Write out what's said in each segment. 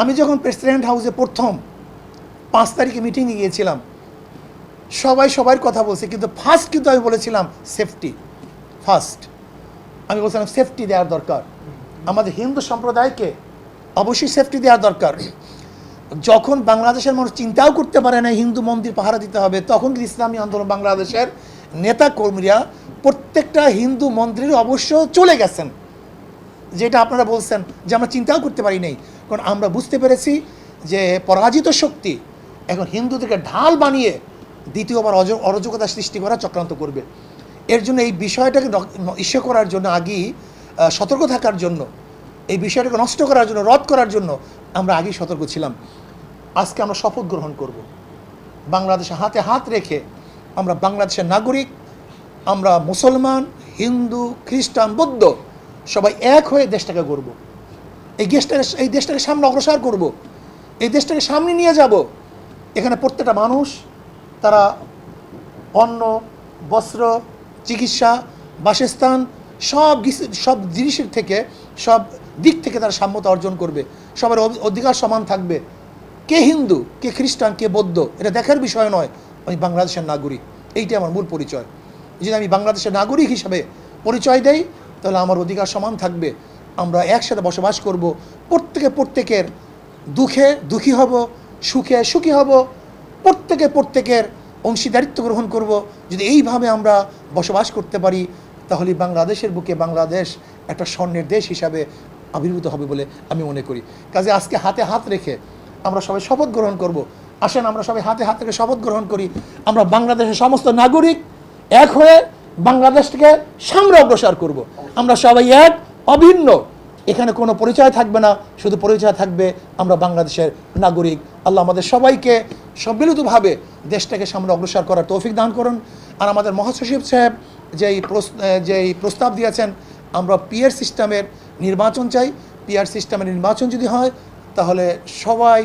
আমি যখন প্রেসিডেন্ট হাউসে প্রথম পাঁচ তারিখে মিটিংয়ে গিয়েছিলাম, সবাই সবার কথা বলছে, কিন্তু ফার্স্ট কিন্তু আমি বলেছিলাম সেফটি ফার্স্ট আমি বলছিলাম সেফটি দেওয়ার দরকার। আমাদের হিন্দু সম্প্রদায়কে অবশ্যই সেফটি দেওয়ার দরকার। যখন বাংলাদেশের মানুষ চিন্তাও করতে পারে না হিন্দু মন্দির পাহারা দিতে হবে, তখন ইসলামী আন্দোলন বাংলাদেশের নেতা কর্মীরা প্রত্যেকটা হিন্দু মন্দিরে অবশ্য চলে গেছেন। যেটা আপনারা বলছেন যে আমরা চিন্তাও করতে পারি নাই। কারণ আমরা বুঝতে পেরেছি যে পরাজিত শক্তি এখন হিন্দুদেরকে ঢাল বানিয়ে দ্বিতীয়বার অজ, অরাজকতা সৃষ্টি করা চক্রান্ত করবে। এর জন্য এই বিষয়টাকে ইস্যু করার জন্য আগেই সতর্ক থাকার জন্য, এই বিষয়টাকে নষ্ট করার জন্য, রদ করার জন্য আমরা আগেই সতর্ক ছিলাম। আজকে আমরা শপথ গ্রহণ করব। বাংলাদেশে হাতে হাত রেখে আমরা বাংলাদেশের নাগরিক, আমরা মুসলমান, হিন্দু, খ্রিস্টান, বৌদ্ধ সবাই এক হয়ে দেশটাকে গড়ব। এই দেশটাকে এই দেশটাকে সামনে অগ্রসর করব। এই দেশটাকে সামনে নিয়ে যাব। এখানে প্রত্যেকটা মানুষ, তারা অন্ন, বস্ত্র, চিকিৎসা, বাসস্থান, সব সব জিনিসের থেকে, সব দিক থেকে তারা সাম্যতা অর্জন করবে। সবার অধি- অধিকার সমান থাকবে। কে হিন্দু, কে খ্রিস্টান, কে বৌদ্ধ, এটা দেখার বিষয় নয়। আমি বাংলাদেশের নাগরিক। এইটাই আমার মূল পরিচয়। যদি আমি বাংলাদেশের নাগরিক হিসাবে পরিচয় দেই। তাহলে আমার অধিকার সমান থাকবে। আমরা একসাথে বসবাস করব। প্রত্যেকে প্রত্যেকের দুঃখে দুঃখী হব, সুখে সুখী হব। প্রত্যেকে প্রত্যেকের অংশীদারিত্ব গ্রহণ করব। যদি এইভাবে আমরা বসবাস করতে পারি, তাহলে বাংলাদেশের বুকে বাংলাদেশ একটা স্বর্ণের দেশ হিসাবে আবির্ভূত হবে বলে আমি মনে করি। কাজে আজকে হাতে হাত রেখে আমরা সবাই শপথ গ্রহণ করব। আসেন, আমরা সবাই হাতে হাত রেখে শপথ গ্রহণ করি। আমরা বাংলাদেশের সমস্ত নাগরিক এক হয়ে বাংলাদেশকে সামনে অগ্রসর করব। আমরা সবাই এক, অভিন্ন। এখানে কোনো পরিচয় থাকবে না, শুধু পরিচয় থাকবে আমরা বাংলাদেশের নাগরিক। আল্লাহ আমাদের সবাইকে সম্মিলিতভাবে দেশটাকে সামনে অগ্রসর করার তৌফিক দান করুন। আর আমাদের মহাসচিব সাহেব যেই যেই প্রস্তাব দিয়েছেন, আমরা পিয়ার সিস্টেমের নির্বাচন চাই। পিয়ার সিস্টেমের নির্বাচন যদি হয়, তাহলে সবাই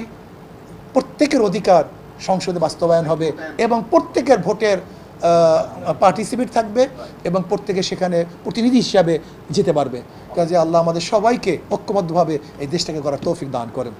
প্রত্যেকের অধিকার সংসদে বাস্তবায়ন হবে এবং প্রত্যেকের ভোটের পার্টিসিপেট থাকবে এবং প্রত্যেকে সেখানে প্রতিনিধি হিসাবে যেতে পারবে। কাজে আল্লাহ আমাদের সবাইকে ঐক্যবদ্ধভাবে এই দেশটাকে করার তৌফিক দান করেন।